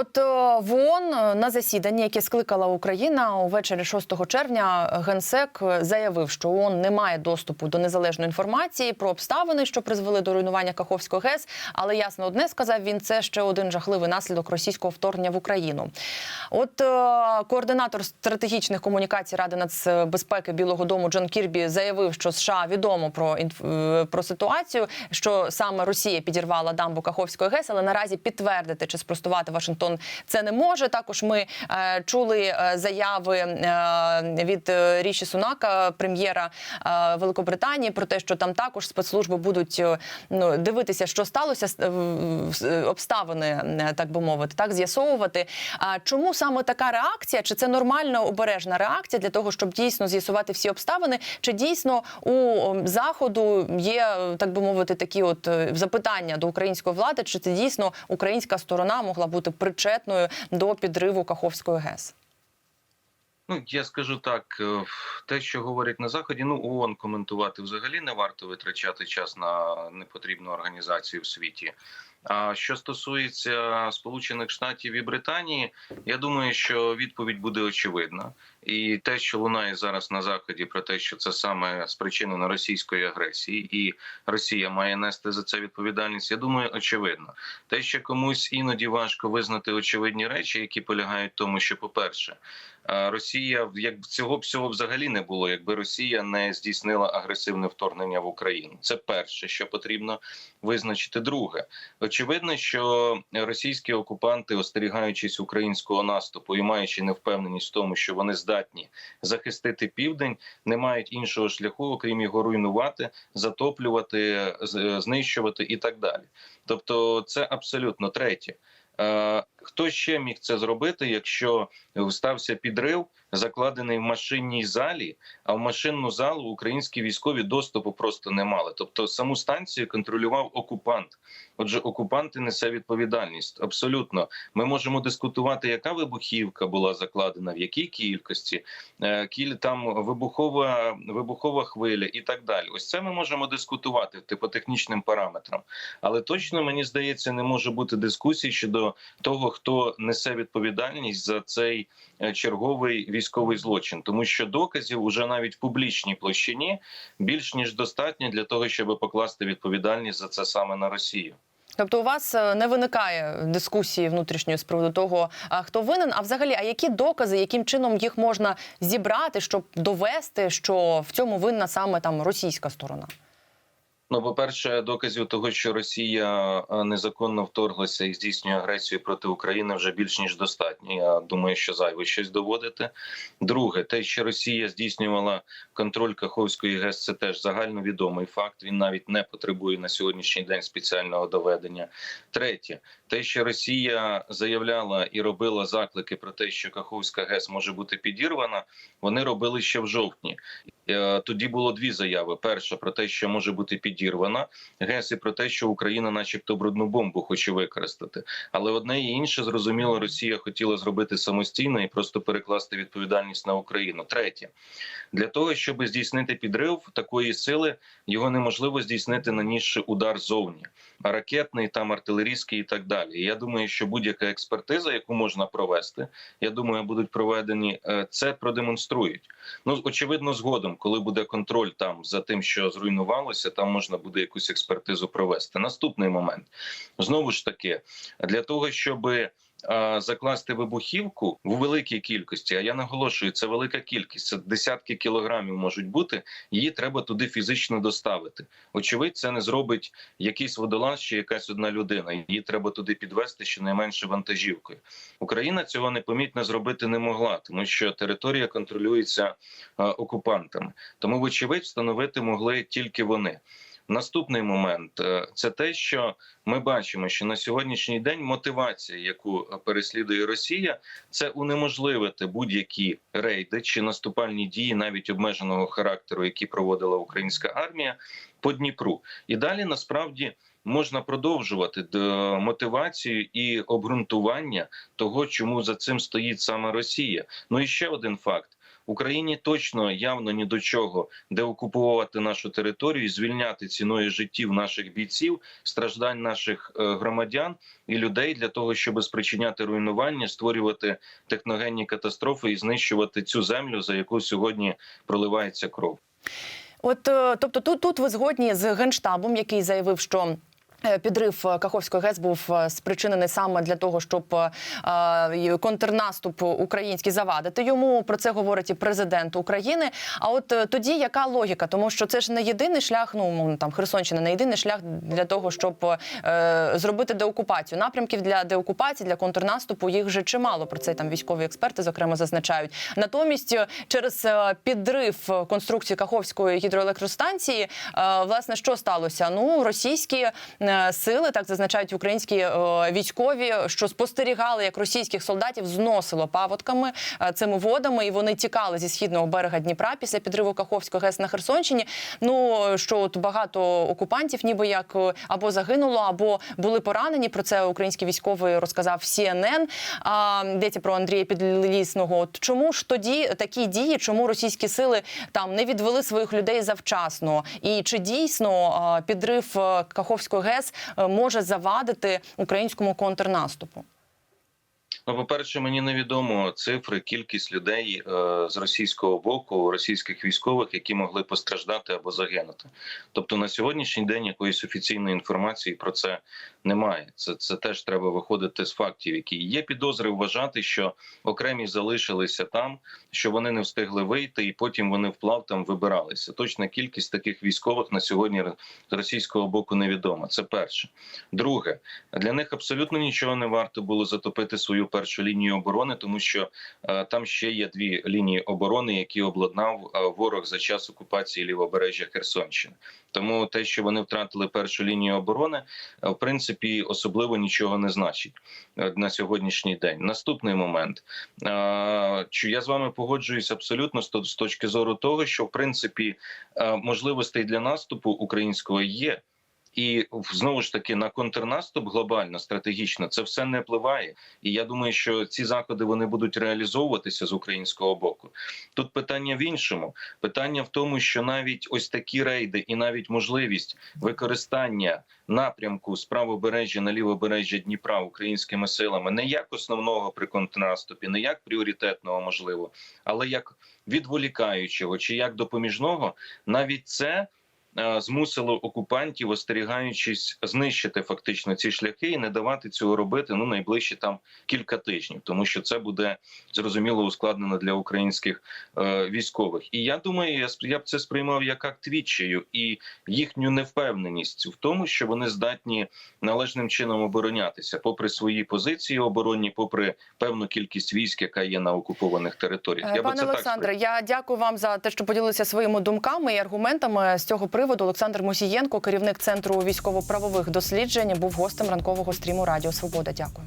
От е, в ООН на засіданні, яке скликала Україна увечері 6 червня, генсек заявив, що ООН не має доступу до незалежної інформації про обставини, що призвели до руйнування Каховського ГЕС. Але ясно одне сказав він, це ще один жахливий наслідок російського вторгнення в Україну. От е, координатор стратегічних комунікацій Ради нацбезпеки Білого Дому Джон Кірбі заявив, що США відомо про е, про ситуацію, що саме Росія підірвала дамбу Каховської ГЕС, але наразі підтвердити чи спростувати Вашингтон це не може. Також ми е, чули е, заяви е, від е, Ріші Сунака, прем'єра е, Великобританії, про те, що там також спецслужби будуть е, ну, дивитися, що сталося, обставини, так би мовити, так з'ясовувати. А чому саме така реакція? Чи це нормальна обережна реакція для того, щоб дійсно з'ясувати всі обставини? Чи дійсно у заходу є е, так би мовити такі от е, запитання до української влади? Чи це дійсно українська сторона могла бути причетною до підриву Каховської ГЕС? Ну, я скажу так, е, те, що говорять на заході, ну ООН коментувати взагалі не варто витрачати час на непотрібну організацію в світі. Що стосується Сполучених Штатів і Британії, я думаю, що відповідь буде очевидна. І те, що лунає зараз на заході, про те, що це саме спричинено російської агресії, і Росія має нести за це відповідальність. Я думаю, очевидно. Те, що комусь іноді важко визнати очевидні речі, які полягають в тому, що, по-перше, е, Росія як цього всього взагалі не було, якби Росія не здійснила агресивне вторгнення в Україну. Це перше, що потрібно визначити. Друге, очевидно, що російські окупанти, остерігаючись українського наступу і маючи невпевненість в тому, що вони здатні захистити південь, не мають іншого шляху, окрім його руйнувати, затоплювати, знищувати і так далі. Тобто, це абсолютно третє. Хто ще міг це зробити, якщо стався підрив, закладений в машинній залі, а в машинну залу українські військові доступу просто не мали. Тобто саму станцію контролював окупант. Отже, окупанти несе відповідальність. Абсолютно, ми можемо дискутувати, яка вибухівка була закладена, в якій кількості, е, кіль там вибухова вибухова хвиля і так далі. Ось це ми можемо дискутувати типу технічним параметрам. Але точно мені здається, не може бути дискусії щодо того, хто несе відповідальність за цей е, черговий військовий злочин, тому що доказів уже навіть в публічній площині більш ніж достатньо для того, щоб покласти відповідальність за це саме на Росію. Тобто у вас е, не виникає дискусії внутрішньої з приводу того, хто винен. А взагалі, а які докази, яким чином їх можна зібрати, щоб довести, що в цьому винна саме там російська сторона? Ну, по-перше, доказів того, що Росія е, незаконно вторглася і здійснює агресію проти України, вже більш ніж достатньо. Я думаю, що зайве щось доводити. Друге, те, що Росія здійснювала контроль Каховської ГЕС, це теж загальновідомий факт. Він навіть не потребує на сьогоднішній день спеціального доведення. Третє, те, що Росія заявляла і робила заклики про те, що Каховська ГЕС може бути підірвана, вони робили ще в жовтні. Е, Тоді було дві заяви: перша про те, що може бути підірвана ГЕС, Геси про те, що Україна, начебто, брудну бомбу хоче використати. Але одне і інше зрозуміло, Росія хотіла зробити самостійно і просто перекласти відповідальність на Україну. Третє для того, щоб здійснити підрив такої сили, його неможливо здійснити нанісши удар зовні, ракетний, там артилерійський і так далі. Я думаю, що будь-яка експертиза, яку можна провести, я думаю, будуть проведені, е, це продемонструють. Ну очевидно, згодом, коли буде контроль там за тим, що зруйнувалося, там можна буде якусь експертизу провести. Наступний момент знову ж таки для того, щоби закласти вибухівку в великій кількості. А я наголошую, це велика кількість. Це десятки кілограмів можуть бути. Її треба туди фізично доставити. Очевидь, це не зробить якийсь водолаз чи якась одна людина. Її треба туди підвести щонайменше вантажівкою. Україна цього непомітно зробити не могла, тому що територія контролюється окупантами. Тому, вочевидь, встановити могли тільки вони. Наступний момент е, це те, що ми бачимо, що на сьогоднішній день мотивація, яку переслідує Росія, це унеможливити будь-які рейди чи наступальні дії, навіть обмеженого характеру, які проводила українська армія по Дніпру. І далі насправді можна продовжувати д- мотивацію і обґрунтування того, чому за цим стоїть саме Росія. Ну і ще один факт. Україні точно явно ні до чого деокупувати нашу територію, і звільняти ціною життів наших бійців, страждань наших е, громадян і людей для того, щоб спричиняти руйнування, створювати техногенні катастрофи і знищувати цю землю, за яку сьогодні проливається кров. От е, тобто, тут тут ви згодні з генштабом, який заявив, що. Е, Підрив е, Каховської ГЕС був е, спричинений саме для того, щоб контрнаступ український завадити йому. Про це говорить і президент України. А от тоді яка логіка? Тому що це ж не єдиний шлях. Ну там Херсонщина, не єдиний шлях для того, щоб зробити деокупацію. Напрямків для деокупації, для контрнаступу їх вже чимало. Про це там військові експерти зокрема зазначають. Натомість, через підрив конструкції Каховської гідроелектростанції, власне, що сталося? Ну, російські сили, так зазначають українські е, військові, що спостерігали, як російських солдатів зносило паводками е, цими водами, і вони тікали зі східного берега Дніпра після підриву Каховського ГЕС на Херсонщині. Ну що от багато окупантів, ніби як е, або загинуло, або були поранені. Про це український військовий розказав CNN. А йдеться про Андрія Підлісного. От чому ж тоді такі дії? Чому російські сили там не відвели своїх людей завчасно? І чи дійсно підрив е, Каховської ГЕС е, може завадити українському контрнаступу? Ну, по-перше, мені невідомо цифри, кількість людей е, з російського боку, російських військових, які могли постраждати або загинути. Тобто на сьогоднішній день якоїсь офіційної інформації про це немає. Це, це теж треба виходити з фактів, які є підозри вважати, що окремі залишилися там, що вони не встигли вийти, і потім вони вплав там вибиралися. Точна кількість таких військових на сьогодні з російського боку невідома. Це перше. Друге, для них абсолютно нічого не варто було затопити свою першу лінію оборони, тому що е, там ще є дві лінії оборони, які обладнав е, ворог за час окупації лівобережжя Херсонщини. Тому те, що вони втратили першу лінію оборони, е, в принципі, особливо нічого не значить на сьогоднішній день. Наступний момент що я з вами погоджуюсь абсолютно з то- з точки зору того, що в принципі можливостей для наступу українського є. І знову ж таки на контрнаступ глобально стратегічно це все не впливає. І я думаю, що ці заходи вони будуть реалізовуватися з українського боку. Тут питання в іншому. Питання в тому, що навіть ось такі рейди, і навіть можливість використання напрямку з правобережжя на лівобережжя Дніпра українськими силами не як основного при контрнаступі, не як пріоритетного, можливо, але як відволікаючого чи як допоміжного, навіть це змусило окупантів, остерігаючись знищити фактично ці шляхи і не давати цього робити ну найближчі там кілька тижнів, тому що це буде зрозуміло ускладнено для українських е, військових. І я думаю, я я б це сприймав як акт відчаю і їхню невпевненість в тому, що вони здатні належним чином оборонятися, попри свої позиції оборонні, попри певну кількість військ, яка є на окупованих територіях. Е, Я Пане Олександре, я дякую вам за те, що поділилися своїми думками і аргументами з цього приводу. Олександр Мусієнко, керівник центру військово-правових досліджень, був гостем ранкового стріму Радіо Свобода. Дякую.